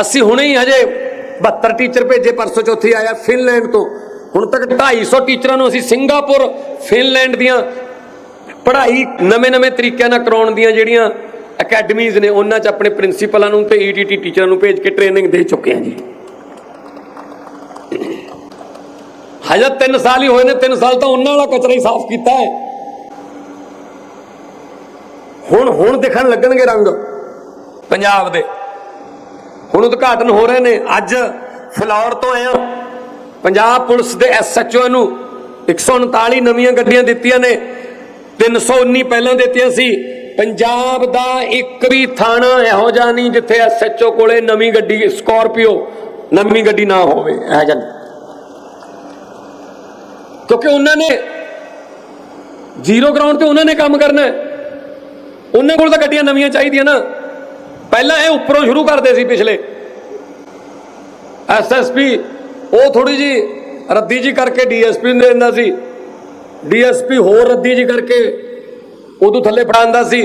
ਅਸੀਂ ਹੁਣੇ ਹੀ ਹਜੇ 72 ਟੀਚਰ ਭੇਜੇ, ਪਰਸੋਂ ਚੌਥੀ ਆਇਆ ਫਿਨਲੈਂਡ ਤੋਂ। ਹੁਣ ਤੱਕ 250 ਟੀਚਰਾਂ ਨੂੰ ਅਸੀਂ ਸਿੰਗਾਪੁਰ, ਫਿਨਲੈਂਡ ਦੀਆਂ ਪੜ੍ਹਾਈ ਨਵੇਂ-ਨਵੇਂ ਤਰੀਕਿਆਂ ਨਾਲ ਕਰਾਉਣ ਦੀਆਂ ਜਿਹੜੀਆਂ ਅਕੈਡਮੀਜ਼ ਨੇ, ਉਹਨਾਂ 'ਚ ਆਪਣੇ ਪ੍ਰਿੰਸੀਪਲਾਂ ਨੂੰ ਤੇ ਈਟੀਟੀ ਟੀਚਰਾਂ ਨੂੰ ਭੇਜ ਕੇ ਟ੍ਰੇਨਿੰਗ ਦੇ ਚੁੱਕੇ ਹਾਂ ਜੀ। ਹਜੇ 3 ਸਾਲ ਹੀ ਹੋਏ ਨੇ 3 ਸਾਲ ਤਾਂ ਉਹਨਾਂ ਵਾਲਾ ਕਚਰਾ ਹੀ ਸਾਫ਼ ਕੀਤਾ ਹੈ। ਹੁਣ ਹੁਣ ਦਿਖਣ ਲੱਗਣਗੇ ਰੰਗ। ਪੰਜਾਬ ਦੇ ਹੁਣ ਉਦਘਾਟਨ ਹੋ ਰਹੇ ਨੇ। ਅੱਜ ਫਲੌਰ ਤੋਂ ਆਇਆ ਪੰਜਾਬ ਪੁਲਿਸ ਦੇ ਐਸਐਚਓ ਨੂੰ 139 ਨਵੀਆਂ ਗੱਡੀਆਂ ਦਿੱਤੀਆਂ ਨੇ। 319 ਪਹਿਲਾਂ ਦਿੱਤੀਆਂ ਸੀ। ਪੰਜਾਬ ਦਾ ਇੱਕ ਵੀ ਥਾਣਾ ਇਹੋ ਜਿਹਾ ਨਹੀਂ ਜਿੱਥੇ ਐਸਐਚਓ ਕੋਲੇ ਨਵੀਂ ਗੱਡੀ, ਸਕਾਰਪੀਓ ਨਵੀਂ ਗੱਡੀ ਨਾ ਹੋਵੇ। ਇਹ ਜਿਹਾ ਕਿਉਂਕਿ ਉਹਨਾਂ ਨੇ ਜ਼ੀਰੋ ਗਰਾਊਂਡ ਤੇ ਉਹਨਾਂ ਨੇ ਕੰਮ ਕਰਨਾ ਉਹਨਾਂ ਕੋਲ ਤਾਂ ਗੱਡੀਆਂ ਨਵੀਆਂ ਚਾਹੀਦੀਆਂ ਨਾ। ਪਹਿਲਾਂ ਇਹ ਉੱਪਰੋਂ ਸ਼ੁਰੂ ਕਰਦੇ ਸੀ ਪਿਛਲੇ। ਐਸਐਸਪੀ ਉਹ ਥੋੜੀ ਜੀ ਰੱਦੀ ਜੀ ਕਰਕੇ ਡੀਐਸਪੀ ਨੂੰ ਦਿੰਦਾ ਸੀ। ਡੀਐਸਪੀ ਹੋਰ ਰੱਦੀ ਜੀ ਕਰਕੇ ਉਦੋਂ ਥੱਲੇ ਫੜਾਉਂਦਾ ਸੀ।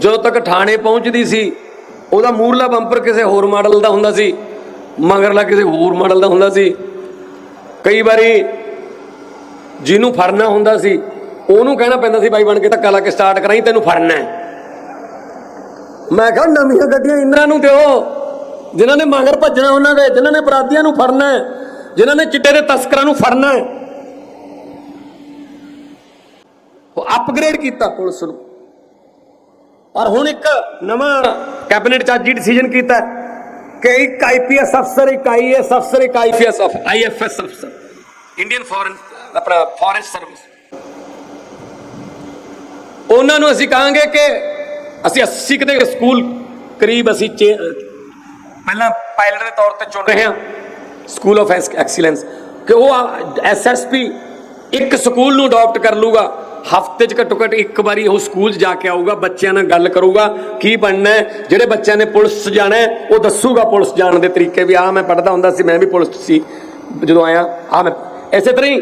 ਜਦੋਂ ਤੱਕ ਥਾਣੇ ਪਹੁੰਚਦੀ ਸੀ, ਉਹਦਾ ਮੂਰਲਾ ਬੰਪਰ ਕਿਸੇ ਹੋਰ ਮਾਡਲ ਦਾ ਹੁੰਦਾ ਸੀ, ਮਗਰਲਾ ਕਿਸੇ ਹੋਰ ਮਾਡਲ ਦਾ ਹੁੰਦਾ ਸੀ। ਕਈ ਵਾਰੀ ਜਿਹਨੂੰ ਫੜਨਾ ਹੁੰਦਾ ਸੀ, ਉਹਨੂੰ ਕਹਿਣਾ ਪੈਂਦਾ ਸੀ, ਬਾਈ ਬਣ ਕੇ ਧੱਕਾ ਲਾ ਕੇ ਸਟਾਰਟ ਕਰਾਈ, ਤੈਨੂੰ ਫੜਨਾ ਹੈ। ਮੈਂ ਕਿਹਾ ਨਵੀਆਂ ਗੱਡੀਆਂ ਇਹਨਾਂ ਨੂੰ ਦਿਓ। ਜਿਨ੍ਹਾਂ ਨੇ ਮਗਰ ਭੱਜਣਾ ਉਹਨਾਂ ਦੇ, ਜਿਨ੍ਹਾਂ ਨੇ ਅਪਰਾਧੀਆਂ ਨੂੰ ਫੜਨਾ ਹੈ, ਜਿਨ੍ਹਾਂ ਨੇ ਚਿੱਟੇ ਦੇ ਤਸਕਰਾਂ ਨੂੰ ਫੜਨਾ ਹੈ। ਉਹ ਅਪਗ੍ਰੇਡ ਕੀਤਾ ਪੁਲਿਸ ਨੂੰ। ਔਰ ਹੁਣ ਇੱਕ ਨਵਾਂ ਕੈਬਨਿਟ ਚ ਅੱਜ ਹੀ ਡਿਸੀਜਨ ਕੀਤਾ ਹੈ ਕਿ ਇੱਕ ਆਈਪੀਐਸ ਅਫਸਰ ਇੱਕ ਆਈਐਸ ਅਫਸਰ ਇੱਕ ਆਈਪੀਐਸ ਅਫਸਰ ਆਈਐਫਐਸ ਅਫਸਰ ਇੰਡੀਅਨ ਫੋਰਨ ਆਪਣਾ ਫੋਰੈਸਟ ਸਰਵਿਸ ਉਹਨਾਂ ਨੂੰ ਅਸੀਂ ਕਹਾਂਗੇ ਕਿ ਅਸੀਂ 80 ਕਿਤੇ ਸਕੂਲ ਕਰੀਬ ਅਸੀਂ ਪਹਿਲਾਂ ਪਾਇਲਟ ਦੇ ਤੌਰ ਤੇ ਚੁਣ ਰਹੇ ਹਾਂ। ਸਕੂਲ ਆਫ ਐਕਸੀਲੈਂਸ ਕਿ ਉਹ ਐਸਐਸਪੀ ਇੱਕ ਸਕੂਲ ਨੂੰ ਅਡਾਪਟ ਕਰ ਲੂਗਾ ਹਫ਼ਤੇ 'ਚ ਘੱਟੋ ਘੱਟ ਇੱਕ ਵਾਰੀ ਉਹ ਸਕੂਲ 'ਚ ਜਾ ਕੇ ਆਊਗਾ ਬੱਚਿਆਂ ਨਾਲ ਗੱਲ ਕਰੂਗਾ ਕੀ ਬਣਨਾ ਹੈ ਜਿਹੜੇ ਬੱਚਿਆਂ ਨੇ ਪੁਲਿਸ ਜਾਣਾ ਹੈ ਉਹ ਦੱਸੂਗਾ ਪੁਲਿਸ ਜਾਣ ਦੇ ਤਰੀਕੇ ਵੀ ਆ ਮੈਂ ਪੜਦਾ ਹੁੰਦਾ ਸੀ ਮੈਂ ਵੀ ਪੁਲਿਸ ਸੀ ਜਦੋਂ ਆਇਆ ਆ ਮੈਂ ਇਸੇ ਤਰ੍ਹਾਂ ਹੀ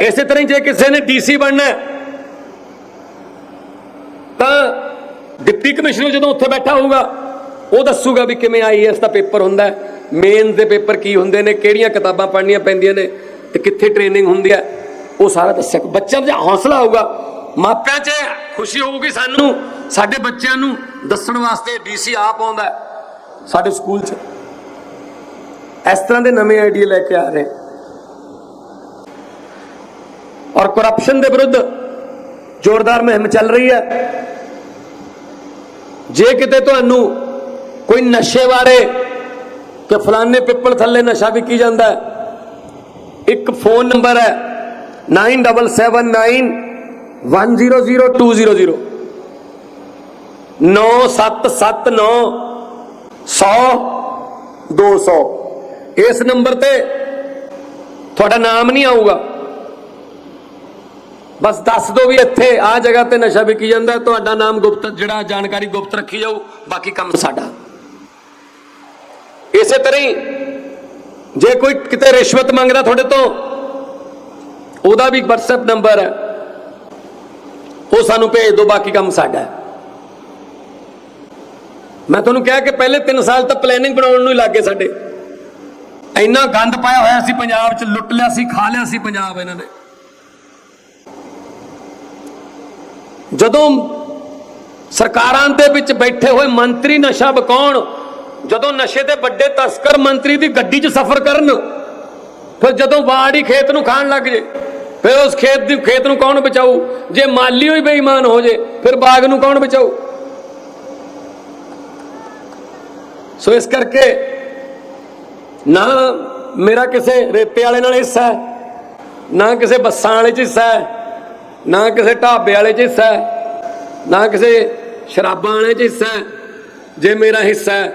ਇਸੇ ਤਰ੍ਹਾਂ ਜੇ ਕਿਸੇ ਨੇ ਡੀਸੀ ਬਣਨਾ ਹੈ, ਤਾਂ ਡਿਪਟੀ ਕਮਿਸ਼ਨਰ ਜਦੋਂ ਉੱਥੇ ਬੈਠਾ ਹੋਊਗਾ, ਉਹ ਦੱਸੂਗਾ ਵੀ ਕਿਵੇਂ ਆਈਐਸ ਦਾ ਪੇਪਰ ਹੁੰਦਾ ਮੇਨ ਦੇ ਪੇਪਰ ਕੀ ਹੁੰਦੇ ਨੇ, ਕਿਹੜੀਆਂ ਕਿਤਾਬਾਂ ਪੜ੍ਹਨੀਆਂ ਪੈਂਦੀਆਂ ਨੇ ਤੇ ਕਿੱਥੇ ਟ੍ਰੇਨਿੰਗ ਹੁੰਦੀ ਹੈ। ਉਹ ਸਾਰਾ ਦੱਸਿਆ। ਬੱਚਿਆਂ ਦਾ ਹੌਸਲਾ ਹੋਊਗਾ। ਮਾਪਿਆਂ 'ਚ ਖੁਸ਼ੀ ਹੋਊਗੀ ਸਾਨੂੰ, ਸਾਡੇ ਬੱਚਿਆਂ ਨੂੰ ਦੱਸਣ ਵਾਸਤੇ ਡੀਸੀ ਆਪ ਆਉਂਦਾ ਸਾਡੇ ਸਕੂਲ 'ਚ। ਇਸ ਤਰ੍ਹਾਂ ਦੇ ਨਵੇਂ ਆਈਡੀਆ ਲੈ ਕੇ ਆ ਰਹੇ ਔਰ ਕਰਪਸ਼ਨ ਦੇ ਵਿਰੁੱਧ ਜ਼ੋਰਦਾਰ ਮੁਹਿੰਮ ਚੱਲ ਰਹੀ ਹੈ। ਜੇ ਕਿਤੇ ਤੁਹਾਨੂੰ ਕੋਈ ਨਸ਼ੇ ਬਾਰੇ ਕਿ ਫਲਾਣੇ ਪਿੱਪਲ ਥੱਲੇ ਨਸ਼ਾ ਵਿਕੀ ਜਾਂਦਾ ਇੱਕ ਫੋਨ ਨੰਬਰ ਹੈ 9779100200 9779 100 200 ਇਸ ਨੰਬਰ ਤੇ ਤੁਹਾਡਾ ਨਾਮ ਨਹੀਂ ਆਊਗਾ। ਬਸ ਦੱਸ ਦਿਓ ਵੀ ਇੱਥੇ ਆ ਜਗ੍ਹਾ ਤੇ ਨਸ਼ਾ ਵਿਕੀ ਜਾਂਦਾ, ਤੁਹਾਡਾ ਨਾਮ ਗੁਪਤ, ਜਿਹੜਾ ਜਾਣਕਾਰੀ ਗੁਪਤ ਰੱਖੀ ਜਾਊ, ਬਾਕੀ ਕੰਮ ਸਾਡਾ। ਇਸੇ ਤਰ੍ਹਾਂ ਹੀ, ਜੇ ਕੋਈ ਕਿਤੇ ਰਿਸ਼ਵਤ ਮੰਗਦਾ ਤੁਹਾਡੇ ਤੋਂ, ਉਹਦਾ ਵੀ WhatsApp ਨੰਬਰ ਹੈ। ਉਹ ਸਾਨੂੰ ਭੇਜ ਦਿਓ ਬਾਕੀ ਕੰਮ ਸਾਡਾ ਹੈ। ਮੈਂ ਤੁਹਾਨੂੰ ਕਿਹਾ ਕਿ ਪਹਿਲੇ 3 ਸਾਲ ਤਾਂ ਪਲੈਨਿੰਗ ਬਣਾਉਣ ਨੂੰ ਹੀ ਲੱਗੇ ਸਾਡੇ। ਇੰਨਾ ਗੰਦ ਪਾਇਆ ਹੋਇਆ ਸੀ ਪੰਜਾਬ 'ਚ, ਲੁੱਟ ਲਿਆ ਸੀ, ਖਾ ਲਿਆ ਸੀ ਪੰਜਾਬ ਇਹਨਾਂ ਨੇ। ਜਦੋਂ ਸਰਕਾਰਾਂ ਦੇ ਵਿੱਚ ਬੈਠੇ ਹੋਏ ਮੰਤਰੀ ਨਸ਼ਾ ਬਕਾਉਣ ਜਦੋਂ ਨਸ਼ੇ ਦੇ ਵੱਡੇ ਤਸਕਰ ਮੰਤਰੀ ਦੀ ਗੱਡੀ 'ਚ ਸਫ਼ਰ ਕਰਨ, ਫਿਰ ਜਦੋਂ ਬਾੜੀ ਖੇਤ ਨੂੰ ਖਾਣ ਲੱਗ ਜੇ, ਫਿਰ ਉਸ ਖੇਤ ਦੀ, ਖੇਤ ਨੂੰ ਕੌਣ ਬਚਾਊ? ਜੇ ਮਾਲੀ ਹੋਈ ਬੇਈਮਾਨ ਹੋ ਜੇ, ਫਿਰ ਬਾਗ ਨੂੰ ਕੌਣ ਬਚਾਊ? ਸੋ ਇਸ ਕਰਕੇ ਨਾ ਮੇਰਾ ਕਿਸੇ ਰੇਤੇ ਵਾਲੇ ਨਾਲ ਹਿੱਸਾ ਹੈ, ਨਾ ਕਿਸੇ ਬੱਸਾਂ ਵਾਲੇ 'ਚ ਹਿੱਸਾ ਹੈ ਨਾ ਕਿਸੇ ਢਾਬੇ ਵਾਲੇ 'ਚ ਹਿੱਸਾ ਨਾ ਕਿਸੇ ਸ਼ਰਾਬਾਂ ਵਾਲੇ 'ਚ ਹਿੱਸਾ ਜੇ ਮੇਰਾ ਹਿੱਸਾ ਹੈ,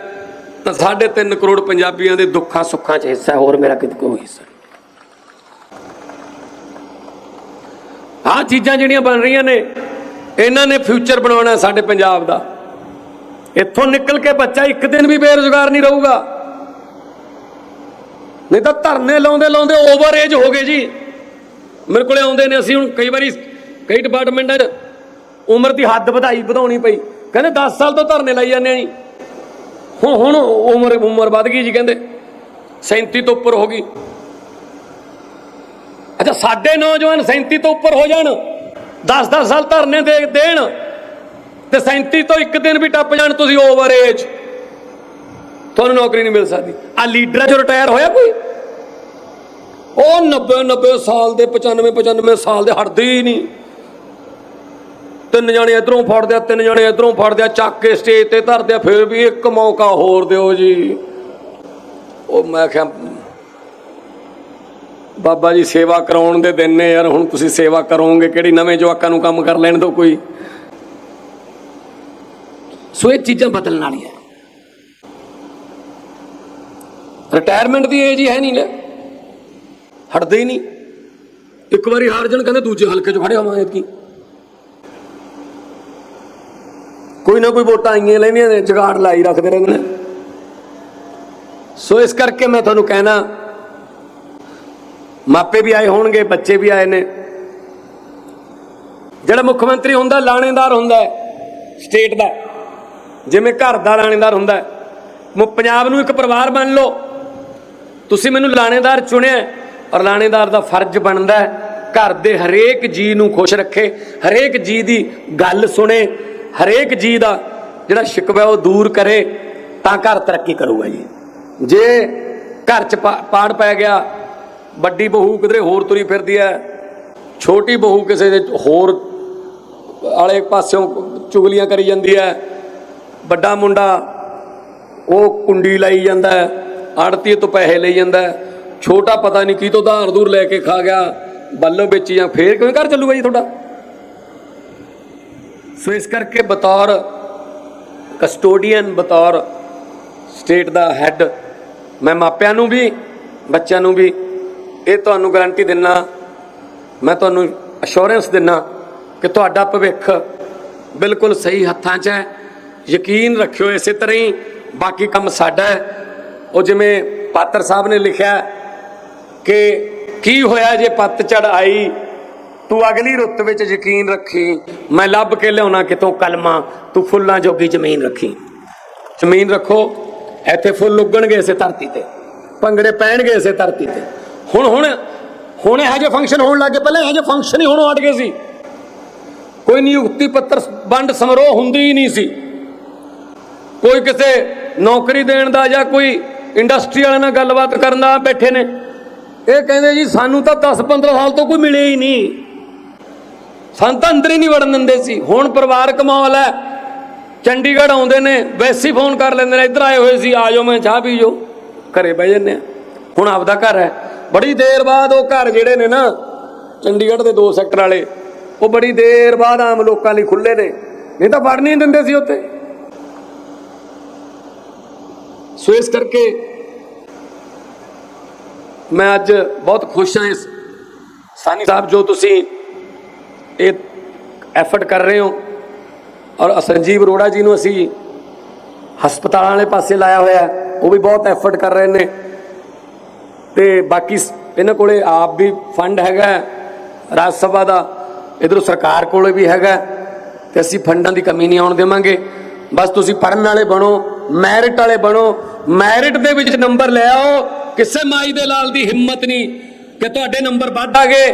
ਤਾਂ 3.5 ਕਰੋੜ ਪੰਜਾਬੀਆਂ ਦੇ ਦੁੱਖਾਂ ਸੁੱਖਾਂ 'ਚ ਹਿੱਸਾ ਹੋਰ ਮੇਰਾ ਕਿਤੇ ਕੋਈ ਹਿੱਸਾ ਨਹੀਂ। ਆਹ ਚੀਜ਼ਾਂ ਜਿਹੜੀਆਂ ਬਣ ਰਹੀਆਂ ਨੇ, ਇਹਨਾਂ ਨੇ ਫਿਊਚਰ ਬਣਾਉਣਾ ਸਾਡੇ ਪੰਜਾਬ ਦਾ। ਇੱਥੋਂ ਨਿਕਲ ਕੇ ਬੱਚਾ ਇੱਕ ਦਿਨ ਵੀ ਬੇਰੁਜ਼ਗਾਰ ਨਹੀਂ ਰਹੂਗਾ। ਨਹੀਂ ਤਾਂ ਧਰਨੇ ਲਾਉਂਦੇ ਲਾਉਂਦੇ ਓਵਰ ਏਜ ਹੋ ਗਏ ਜੀ। ਮੇਰੇ ਕੋਲੇ ਆਉਂਦੇ ਨੇ, ਅਸੀਂ ਹੁਣ ਕਈ ਵਾਰੀ ਕਈ ਡਿਪਾਰਟਮੈਂਟਾਂ 'ਚ ਉਮਰ ਦੀ ਹੱਦ ਵਧਾਈ ਵਧਾਉਣੀ ਪਈ। ਕਹਿੰਦੇ 10 ਸਾਲ ਤੋਂ ਧਰਨੇ ਲਾਈ ਜਾਂਦੇ ਆ ਜੀ। ਹੁਣ ਹੁਣ ਉਮਰ ਉਮਰ ਵੱਧ ਗਈ ਜੀ ਕਹਿੰਦੇ। 37 ਤੋਂ ਉੱਪਰ ਹੋ ਗਈ। ਅੱਛਾ, ਸਾਡੇ ਨੌਜਵਾਨ 37 ਤੋਂ ਉੱਪਰ ਹੋ ਜਾਣ। 10-10 ਸਾਲ ਧਰਨੇ ਦੇ ਦੇਣ ਤੇ 37 ਤੋਂ ਇੱਕ ਦਿਨ ਵੀ ਟੱਪ ਜਾਣ ਤੁਸੀਂ ਓਵਰ ਏਜ ਤੁਹਾਨੂੰ ਨੌਕਰੀ ਨਹੀਂ ਮਿਲ ਸਕਦੀ। ਆ ਲੀਡਰਾਂ ਚੋਂ ਰਿਟਾਇਰ ਹੋਇਆ ਕੋਈ? ਉਹ 90 90 ਸਾਲ ਦੇ 95 95 ਸਾਲ ਦੇ ਹਟਦੇ ਹੀ ਨਹੀਂ। ਤਿੰਨ ਜਣੇ ਇਧਰੋਂ ਫੜਦੇ ਆ ਤਿੰਨ ਜਣੇ ਇਧਰੋਂ ਫੜਦੇ ਆ ਚੱਕ ਕੇ ਸਟੇਜ ਤੇ ਧਰਦੇ ਆ ਫਿਰ ਵੀ ਇੱਕ ਮੌਕਾ ਹੋਰ ਦਿਓ ਜੀ। ਉਹ ਮੈਂ ਕਿਹਾ ਬਾਬਾ ਜੀ ਸੇਵਾ ਕਰਾਉਣ ਦੇ ਦਿਨ ਨੇ ਯਾਰ ਹੁਣ ਤੁਸੀਂ ਸੇਵਾ ਕਰੋਗੇ ਕਿਹੜੀ ਨਵੇਂ ਜਵਾਕਾਂ ਨੂੰ ਕੰਮ ਕਰ ਲੈਣ ਦੋ ਕੋਈ? ਸੋ ਇਹ ਚੀਜ਼ਾਂ ਬਦਲਣ ਵਾਲੀਆਂ ਰਿਟਾਇਰਮੈਂਟ ਦੀ ਏਜ ਹੀ ਹੈ ਨਹੀਂ ਲੈ ਹਟਦੇ ਹੀ ਨਹੀਂ। ਇੱਕ ਵਾਰੀ ਹਾਰ ਜਾਣ ਕਹਿੰਦੇ ਦੂਜੇ ਹਲਕੇ 'ਚ ਖੜੇ ਹੋਵਾਂਗੇ ਕੀ ਕੋਈ ਨਾ ਕੋਈ ਵੋਟਾਂ ਆਈਆਂ ਲੈਂਦੀਆਂ ਨੇ, ਜਗਾੜ ਲਾਈ ਰੱਖਦੇ ਰਹਿੰਦੇ ਨੇ। ਸੋ ਇਸ ਕਰਕੇ ਮੈਂ ਤੁਹਾਨੂੰ ਕਹਿਣਾ, ਮਾਪੇ ਵੀ ਆਏ ਹੋਣਗੇ, ਬੱਚੇ ਵੀ ਆਏ ਨੇ। ਜਿਹੜਾ ਮੁੱਖ ਮੰਤਰੀ ਹੁੰਦਾ, ਲਾਣੇਦਾਰ ਹੁੰਦਾ ਸਟੇਟ ਦਾ। ਜਿਵੇਂ ਘਰ ਦਾ ਲਾਣੇਦਾਰ ਹੁੰਦਾ ਹੈ। ਪੰਜਾਬ ਨੂੰ ਇੱਕ ਪਰਿਵਾਰ ਮੰਨ ਲਓ। ਤੁਸੀਂ ਮੈਨੂੰ ਲਾਣੇਦਾਰ ਚੁਣਿਆ ਔਰ ਲਾਣੇਦਾਰ ਦਾ ਫਰਜ਼ ਬਣਦਾ ਘਰ ਦੇ ਹਰੇਕ ਜੀ ਨੂੰ ਖੁਸ਼ ਰੱਖੇ, ਹਰੇਕ ਜੀ ਦੀ ਗੱਲ ਸੁਣੇ ਹਰੇਕ ਜੀ ਦਾ ਜਿਹੜਾ ਸ਼ਿਕਵਾ ਉਹ ਦੂਰ ਕਰੇ, ਤਾਂ ਘਰ ਤਰੱਕੀ ਕਰੂਗਾ ਜੀ। ਜੇ ਘਰ ਚ ਪਾ- ਪਾੜ ਪੈ ਗਿਆ, ਵੱਡੀ ਬਹੂ ਕਿਧਰੇ ਹੋਰ ਤੁਰੀ ਫਿਰਦੀ ਹੈ, ਛੋਟੀ ਬਹੂ ਕਿਸੇ ਦੇ ਹੋਰ ਵਾਲੇ ਪਾਸਿਓਂ ਚੁਗਲੀਆਂ ਕਰੀ ਜਾਂਦੀ ਹੈ, ਵੱਡਾ ਮੁੰਡਾ ਉਹ ਕੁੰਡੀ ਲਾਈ ਜਾਂਦਾ ਹੈ ਆੜਤੀ ਤੋਂ ਪੈਸੇ ਲਈ ਜਾਂਦਾ ਹੈ, ਛੋਟਾ ਪਤਾ ਨਹੀਂ ਕੀ ਤੋਂ ਧਾਰ ਦੂਰ ਲੈ ਕੇ ਖਾ ਗਿਆ, ਬੱਲੋਂ ਵੇਚੀ ਜਾਂ ਫੇਰ ਕਿਵੇਂ ਘਰ ਚੱਲੂਗਾ ਜੀ ਤੁਹਾਡਾ? ਸੋ ਇਸ ਕਰਕੇ ਬਤੌਰ ਕਸਟੋਡੀਅਨ, ਬਤੌਰ ਸਟੇਟ ਦਾ ਹੈੱਡ ਮੈਂ ਮਾਪਿਆਂ ਨੂੰ ਵੀ, ਬੱਚਿਆਂ ਨੂੰ ਵੀ ਇਹ ਤੁਹਾਨੂੰ ਗਾਰੰਟੀ ਦਿੰਨਾ, ਮੈਂ ਤੁਹਾਨੂੰ ਅਸ਼ੋਰੈਂਸ ਦਿੰਨਾ ਕਿ ਤੁਹਾਡਾ ਭਵਿੱਖ ਬਿਲਕੁਲ ਸਹੀ ਹੱਥਾਂ 'ਚ ਹੈ। ਯਕੀਨ ਰੱਖਿਓ ਇਸੇ ਤਰ੍ਹਾਂ ਹੀ, ਬਾਕੀ ਕੰਮ ਸਾਡਾ ਹੈ। ਉਹ ਜਿਵੇਂ ਪਾਤਰ ਸਾਹਿਬ ਨੇ ਲਿਖਿਆ ਕਿ ਕੀ ਹੋਇਆ ਜੇ ਪੱਤਝੜ ਆਈ ਤੂੰ ਅਗਲੀ ਰੁੱਤ ਵਿੱਚ ਯਕੀਨ ਰੱਖੀ। ਮੈਂ ਲੱਭ ਕੇ ਲਿਆਉਣਾ ਕਿਤੋਂ ਕਲਮਾ। ਤੂੰ ਫੁੱਲਾਂ ਜੋਗੀ ਜ਼ਮੀਨ ਰੱਖੀ। ਜ਼ਮੀਨ ਰੱਖੋ। ਇੱਥੇ ਫੁੱਲ ਉੱਗਣਗੇ ਇਸੇ ਧਰਤੀ ਤੇ। ਭੰਗੜੇ ਪੈਣਗੇ ਇਸੇ ਧਰਤੀ ਤੇ। ਹੁਣ ਹੁਣ ਹੁਣ ਇਹੋ ਜਿਹੇ ਫੰਕਸ਼ਨ ਹੋਣ ਲੱਗੇ ਪਹਿਲਾਂ ਇਹੋ ਜਿਹੇ ਫੰਕਸ਼ਨ ਹੀ ਹੋਣੋਂ ਹਟ ਗਏ ਸੀ। ਕੋਈ ਨਿਯੁਕਤੀ ਪੱਤਰ ਵੰਡ ਸਮਾਰੋਹ ਹੁੰਦੀ ਹੀ ਨਹੀਂ ਸੀ। ਕੋਈ ਕਿਸੇ ਨੌਕਰੀ ਦੇਣ ਦਾ ਜਾਂ ਕੋਈ ਇੰਡਸਟਰੀ ਵਾਲਿਆਂ ਨਾਲ ਗੱਲਬਾਤ ਕਰਨ ਦਾ ਬੈਠੇ ਨੇ। ਇਹ ਕਹਿੰਦੇ ਜੀ, ਸਾਨੂੰ ਤਾਂ 10 15 ਸਾਲ ਤੋਂ ਕੋਈ ਮਿਲੇ ਹੀ ਨਹੀਂ। ਸਾਨੂੰ ਤਾਂ ਅੰਦਰ ਹੀ ਨਹੀਂ ਵੜਨ ਦਿੰਦੇ ਸੀ। ਹੁਣ ਪਰਿਵਾਰਕ ਮਾਹੌਲ ਹੈ। ਚੰਡੀਗੜ੍ਹ ਆਉਂਦੇ ਨੇ, ਵੈਸੀ ਫੋਨ ਕਰ ਲੈਂਦੇ ਨੇ, ਇੱਧਰ ਆਏ ਹੋਏ ਸੀ, ਆ ਜਾਓ, ਮੈਂ ਚਾਹ ਪੀ ਜਾਓ। ਘਰੇ ਬਹਿ ਜੰਨੇ ਹੁਣ ਆਪਦਾ ਘਰ ਹੈ। ਬੜੀ ਦੇਰ ਬਾਅਦ ਉਹ ਘਰ ਜਿਹੜੇ ਨੇ ਨਾ, ਚੰਡੀਗੜ੍ਹ ਦੇ ਦੋ ਸੈਕਟਰ ਵਾਲੇ, ਉਹ ਬੜੀ ਦੇਰ ਬਾਅਦ ਆਮ ਲੋਕਾਂ ਲਈ ਖੁੱਲੇ ਨੇ। ਨਹੀਂ ਤਾਂ ਵੜ ਨਹੀਂ ਦਿੰਦੇ ਸੀ ਉੱਥੇ। ਸੋ ਇਸ ਕਰਕੇ ਮੈਂ ਅੱਜ ਬਹੁਤ ਖੁਸ਼ ਹਾਂ ਇਸ। ਸਾਨੀ ਸਾਹਿਬ, ਜੋ ਤੁਸੀਂ ਇਹ ਐਫਰਟ ਕਰ ਰਹੇ ਹੋ। ਔਰ ਸੰਜੀਵ ਅਰੋੜਾ ਜੀ ਨੂੰ ਅਸੀਂ ਹਸਪਤਾਲਾਂ ਵਾਲੇ ਪਾਸੇ ਲਾਇਆ ਹੋਇਆ ਉਹ ਵੀ ਬਹੁਤ ਐਫਰਟ ਕਰ ਰਹੇ ਨੇ। ਤੇ ਬਾਕੀ ਇਹਨਾਂ ਕੋਲੇ ਆਪ ਵੀ ਫੰਡ ਹੈਗਾ ਰਾਜ ਸਭਾ ਦਾ। ਇਧਰੋਂ ਸਰਕਾਰ ਕੋਲੇ ਵੀ ਹੈਗਾ ਹੈ, ਤੇ ਅਸੀਂ ਫੰਡਾਂ ਦੀ ਕਮੀ ਨਹੀਂ ਆਉਣ ਦੇਵਾਂਗੇ। ਬਸ ਤੁਸੀਂ ਪੜਨ ਵਾਲੇ ਬਣੋ ਮੈਰਿਟ ਵਾਲੇ ਬਣੋ। ਮੈਰਿਟ ਦੇ ਵਿੱਚ ਨੰਬਰ ਲੈ ਆਓ। ਕਿਸੇ ਮਾਈ ਦੇ ਲਾਲ ਦੀ ਹਿੰਮਤ ਨਹੀਂ ਕਿ ਤੁਹਾਡੇ ਨੰਬਰ ਵੱਧ ਆ ਗਏ।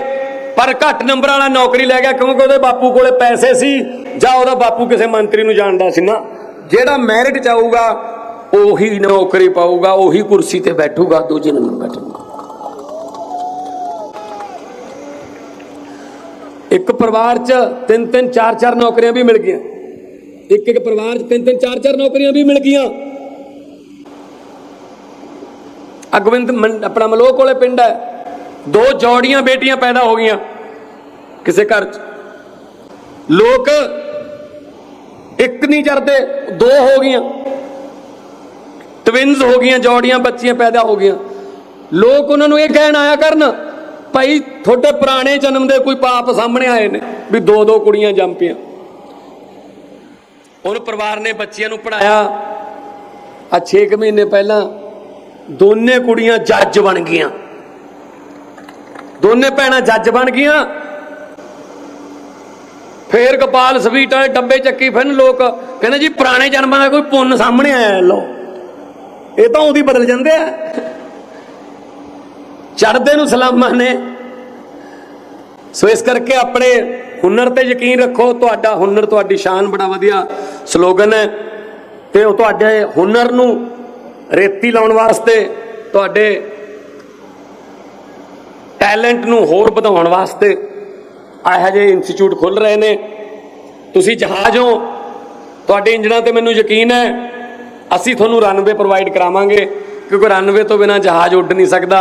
ਪਰ ਘੱਟ ਨੰਬਰ ਵਾਲਾ ਨੌਕਰੀ ਲੈ ਗਿਆ ਕਿਉਂਕਿ ਉਹਦੇ ਬਾਪੂ ਕੋਲੇ ਪੈਸੇ ਸੀ, ਜਾਂ ਉਹਦਾ ਬਾਪੂ ਕਿਸੇ ਮੰਤਰੀ ਨੂੰ ਜਾਣਦਾ ਸੀ ਨਾ। ਜਿਹੜਾ ਮੈਰਿਟ ਚ ਆਊਗਾ ਉਹੀ ਨੌਕਰੀ ਪਾਊਗਾ, ਉਹੀ ਕੁਰਸੀ ਤੇ ਬੈਠੂਗਾ, ਦੂਜੇ ਨੰਬਰ ਬੈਠੂਗਾ। ਇੱਕ ਪਰਿਵਾਰ 'ਚ ਤਿੰਨ ਤਿੰਨ ਚਾਰ ਚਾਰ ਨੌਕਰੀਆਂ ਵੀ ਮਿਲ ਗਈਆਂ। ਇੱਕ ਇੱਕ ਪਰਿਵਾਰ 'ਚ ਤਿੰਨ ਤਿੰਨ ਚਾਰ ਚਾਰ ਨੌਕਰੀਆਂ ਵੀ ਮਿਲ ਗਈਆਂ। ਅਗਵਿੰਦ ਮੰ- ਆਪਣਾ ਮਲੋਹ ਕੋਲੇ ਪਿੰਡ ਹੈ। ਦੋ ਜੋੜੀਆਂ ਬੇਟੀਆਂ ਪੈਦਾ ਹੋ ਗਈਆਂ ਕਿਸੇ ਘਰ 'ਚ। ਲੋਕ ਇੱਕ ਨਹੀਂ ਚੜਦੇ ਦੋ ਹੋ ਗਈਆਂ। ਟਵਿਨਸ ਹੋ ਗਈਆਂ, ਜੋੜੀਆਂ ਬੱਚੀਆਂ ਪੈਦਾ ਹੋ ਗਈਆਂ। ਲੋਕ ਉਹਨਾਂ ਨੂੰ ਇਹ ਕਹਿਣ ਆਇਆ ਕਰਨ, ਭਾਈ, ਤੁਹਾਡੇ ਪੁਰਾਣੇ ਜਨਮ ਦੇ ਕੋਈ ਪਾਪ ਸਾਹਮਣੇ ਆਏ ਨੇ ਵੀ ਦੋ ਦੋ ਕੁੜੀਆਂ ਜੰਮ ਪਈਆਂ। ਉਹਨੂੰ ਪਰਿਵਾਰ ਨੇ ਬੱਚਿਆਂ ਨੂੰ ਪੜਾਇਆ ਆ 6 ਮਹੀਨੇ ਪਹਿਲਾਂ ਦੋਨੇ ਕੁੜੀਆਂ ਜੱਜ ਬਣ ਗਈਆਂ। ਦੋਨੇ ਭੈਣਾਂ ਜੱਜ ਬਣ ਗਈਆਂ। ਫੇਰ ਗੋਪਾਲ ਸਵੀਟ ਵਾਲੇ ਡੱਬੇ ਚੱਕੀ ਫਿਰਨ ਲੋਕ, ਕਹਿੰਦੇ ਜੀ ਪੁਰਾਣੇ ਜਨਮਾਂ ਦਾ ਕੋਈ ਪੁੰਨ ਸਾਹਮਣੇ ਆਇਆ ਲੋ ਇਹ ਤਾਂ ਉਹਦੀ ਬਦਲ ਜਾਂਦੇ ਆ। ਚੜਦੇ ਨੂੰ ਸਲਾਮਾਂ ਨੇ। ਸੋ ਇਸ ਕਰਕੇ ਆਪਣੇ ਹੁਨਰ ਤੇ ਯਕੀਨ ਰੱਖੋ, ਤੁਹਾਡਾ ਹੁਨਰ, ਤੁਹਾਡੀ ਸ਼ਾਨ ਬੜਾ ਵਧੀਆ ਸਲੋਗਨ ਹੈ। ਤੇ ਉਹ ਤੁਹਾਡੇ ਹੁਨਰ ਨੂੰ ਰੇਤੀ ਲਾਉਣ ਵਾਸਤੇ ਤੁਹਾਡੇ ਟੈਲੈਂਟ ਨੂੰ ਹੋਰ ਵਧਾਉਣ ਵਾਸਤੇ ਇਹੋ ਜਿਹੇ ਇੰਸਟੀਚਿਊਟ ਖੁੱਲ ਰਹੇ ਨੇ। ਤੁਸੀਂ ਜਹਾਜ਼ ਹੋ। ਤੁਹਾਡੇ ਇੰਜਣਾਂ ਤੇ ਮੈਨੂੰ ਯਕੀਨ ਹੈ, ਅਸੀਂ ਤੁਹਾਨੂੰ ਰਨਵੇ ਪ੍ਰੋਵਾਈਡ ਕਰਾਵਾਂਗੇ, ਕਿਉਂਕਿ ਰਨਵੇ ਤੋਂ ਬਿਨਾ ਜਹਾਜ਼ ਉੱਡ ਨਹੀਂ ਸਕਦਾ।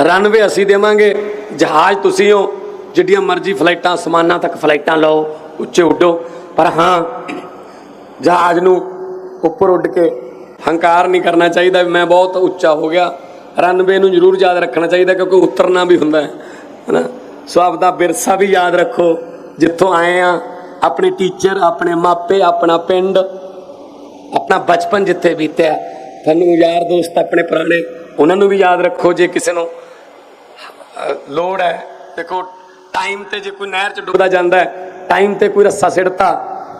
ਰਨਵੇ ਅਸੀਂ ਦੇਵਾਂਗੇ। ਜਹਾਜ਼ ਤੁਸੀਂ ਹੋ, ਜਿੱਡੀਆਂ ਮਰਜ਼ੀ ਫਲਾਈਟਾਂ ਸਮਾਨਾਂ ਤੱਕ ਫਲਾਈਟਾਂ ਲਓ, ਉੱਚੇ ਉੱਡੋ। ਪਰ ਹਾਂ, ਜਹਾਜ਼ ਨੂੰ ਉੱਪਰ ਉੱਡ ਕੇ ਹੰਕਾਰ ਨਹੀਂ ਕਰਨਾ ਚਾਹੀਦਾ ਵੀ ਮੈਂ ਬਹੁਤ ਉੱਚਾ ਹੋ ਗਿਆ। ਰਨਵੇ ਨੂੰ ਜ਼ਰੂਰ ਯਾਦ ਰੱਖਣਾ ਚਾਹੀਦਾ ਕਿਉਂਕਿ ਉਤਰਨਾ ਵੀ ਹੁੰਦਾ ਹੈ, ਹਨਾ? ਸੋ ਆਪਦਾ ਵਿਰਸਾ ਵੀ ਯਾਦ ਰੱਖੋ, ਜਿੱਥੋਂ ਆਏ ਆ, ਆਪਣੇ ਟੀਚਰ ਆਪਣੇ ਮਾਪੇ, ਆਪਣਾ ਪਿੰਡ, ਆਪਣਾ ਬਚਪਨ ਜਿੱਥੇ ਬੀਤਿਆ। ਤੁਹਾਨੂੰ ਯਾਰ ਦੋਸਤ ਆਪਣੇ ਪੁਰਾਣੇ, ਉਹਨਾਂ ਨੂੰ ਵੀ ਯਾਦ ਰੱਖੋ ਜੇ ਕਿਸੇ ਨੂੰ ਲੋੜ ਹੈ। ਦੇਖੋ ਟਾਈਮ ਤੇ ਜੇ ਕੋਈ ਨਹਿਰ ਚ ਡੁੱਬਦਾ ਜਾਂਦਾ ਹੈ ਟਾਈਮ ਤੇ ਕੋਈ ਰੱਸਾ ਸਿੜਤਾ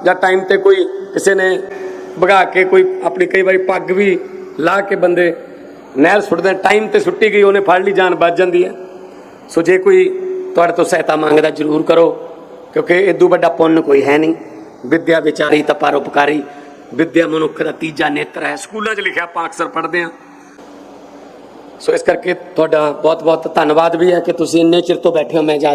ਜਾਂ ਟਾਈਮ ਤੇ ਕੋਈ ਕਿਸੇ ਨੇ ਭਗਾ ਕੇ ਕੋਈ, ਆਪਣੀ ਕਈ ਵਾਰੀ ਪੱਗ ਵੀ ਲਾ ਕੇ ਬੰਦੇ ਨਹਿਰ ਸੁੱਟਦੇ ਟਾਈਮ ਤੇ ਸੁੱਟੀ ਗਈ, ਉਹਨੇ ਫੜ ਲਈ, ਜਾਨ ਬਚ ਜਾਂਦੀ ਹੈ। ਸੋ ਜੇ ਕੋਈ ਤੁਹਾਡੇ ਤੋਂ ਸਹਾਇਤਾ ਮੰਗਦਾ, ਜ਼ਰੂਰ ਕਰੋ, ਕਿਉਂਕਿ ਇਦੋਂ ਵੱਡਾ ਪੁੰਨ ਕੋਈ ਹੈ ਨਹੀਂ। ਵਿਦਿਆ ਵਿਚਾਰੀ ਤਾਂ ਪਰਉਪਕਾਰੀ ਵਿਦਿਆ ਮਨੁੱਖ ਦਾ ਤੀਜਾ ਨੇਤਰ ਹੈ। ਸਕੂਲਾਂ 'ਚ ਲਿਖਿਆ, ਆਪਾਂ ਅਕਸਰ ਪੜ੍ਹਦੇ ਹਾਂ। ਸੋ ਇਸ ਕਰਕੇ ਤੁਹਾਡਾ ਬਹੁਤ ਬਹੁਤ ਧੰਨਵਾਦ ਵੀ ਹੈ ਕਿ ਤੁਸੀਂ ਇੰਨੇ ਚਿਰ ਤੋਂ ਬੈਠੇ ਹੋ, ਮੈਂ ਜ਼ਿਆਦਾ